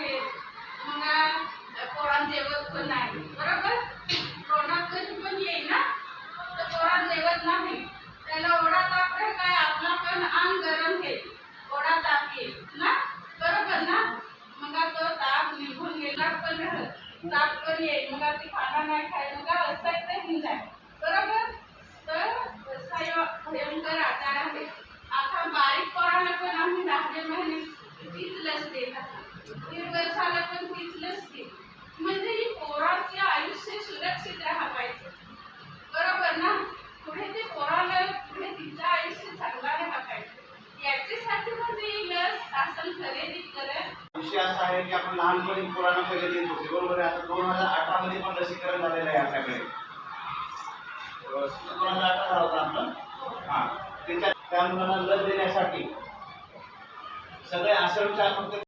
घेईल मग पोरांना जेवत पण नाही. बरोबर? कोरोना पण येईल ना? तर पोरांना जेवत नाही. त्याला ओढा ताप आहे काय? आपला पण अंग गरम घेईल ओढा ताप येईल ना? बरोबर ना? मग तो ताप निघून गेला पण ताप पण येईल. मग ती खाना नाही खाय मग असं होऊन जाईल. बरोबर? तर असा हा भयंकर आजार आहे. आता बारीक पोराला पण आम्ही दहा महिने तीच लस देत विषय असा आहे की आपण लहानपणी पुराणा पहिले देत होते बरोबर आहे? आता दोन हजार अठरा मध्ये पण लसीकरण झालेलं आहे आपल्याकडे. दोन हजार अठरा होता आपलं. हा. त्याच्या त्या मुलांना लस देण्यासाठी सगळे आश्रमशाळा फक्त